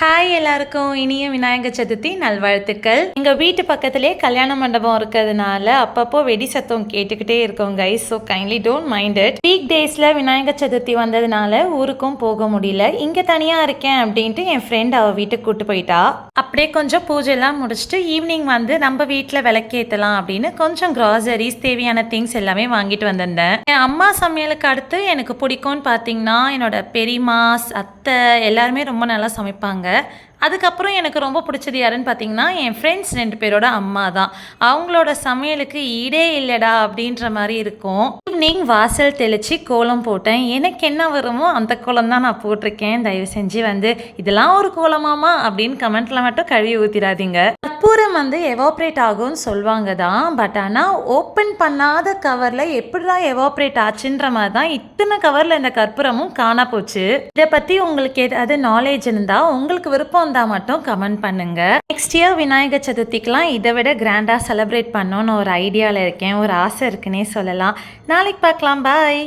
Hi எல்லாருக்கும் இனிய விநாயகர் சதுர்த்தி நல்வாழ்த்துக்கள். எங்கள் வீட்டு பக்கத்திலே கல்யாண மண்டபம் இருக்கிறதுனால அப்பப்போ வெடி சத்தம் கேட்டுக்கிட்டே இருக்கோம் guys so kindly don't mind it week டேஸில் விநாயகர் சதுர்த்தி வந்ததுனால ஊருக்கும் போக முடியல. இங்கே தனியாக இருக்கேன் அப்படின்ட்டு என் ஃப்ரெண்ட் அவள் வீட்டுக்கு கூட்டு போயிட்டா. அப்படியே கொஞ்சம் பூஜைலாம் முடிச்சுட்டு ஈவினிங் வந்து நம்ம வீட்டில் விளக்கேற்றலாம் அப்படின்னு கொஞ்சம் கிராசரிஸ் தேவையான திங்ஸ் எல்லாமே வாங்கிட்டு வந்திருந்தேன். என் அம்மா சமையலுக்கு அடுத்து எனக்கு பிடிக்கும்னு பார்த்தீங்கன்னா என்னோட பெரியமாஸ் அத்தை எல்லாருமே ரொம்ப நல்லா சமைப்பாங்க. அதுக்கப்புறம் எனக்கு ரொம்ப பிடிச்சது யாருன்னு பார்த்தீங்கன்னா என் ஃப்ரெண்ட்ஸ் ரெண்டு பேரோட அம்மா தான். அவங்களோட சமையலுக்கு ஈடே இல்லைடா அப்படின்ற மாதிரி இருக்கும். ஈவினிங் வாசல் தெளித்து கோலம் போட்டேன். எனக்கு என்ன வருமோ அந்த கோலம் தான் நான் போட்டிருக்கேன். தயவு செஞ்சு வந்து இதெல்லாம் ஒரு கோலமாமா அப்படின்னு கமெண்ட்டில் மட்டும் கழுவி ஊற்றிடாதீங்க கற்பூரம் வந்து எவாப்ரேட் ஆகும்னு சொல்லுவாங்க தான். பட் ஆனால் ஓப்பன் பண்ணாத கவரில் எப்படிலாம் எவாப்ரேட் ஆச்சுன்ற மாதிரி தான் இத்தனை கவரில் இந்த கற்பூரமும் காணா போச்சு இதை பற்றி உங்களுக்கு ஏதாவது நாலேஜ் இருந்தால் உங்களுக்கு விருப்பம் இருந்தால் மட்டும் கமெண்ட் பண்ணுங்க. நெக்ஸ்ட் இயர் விநாயகர் சதுர்த்திக்கெலாம் இதை விட கிராண்டாக செலிப்ரேட் பண்ணோன்னு ஒரு ஐடியாவில் இருக்கேன். ஒரு ஆசை இருக்குன்னே சொல்லலாம். நாளைக்கு பார்க்கலாம். பாய்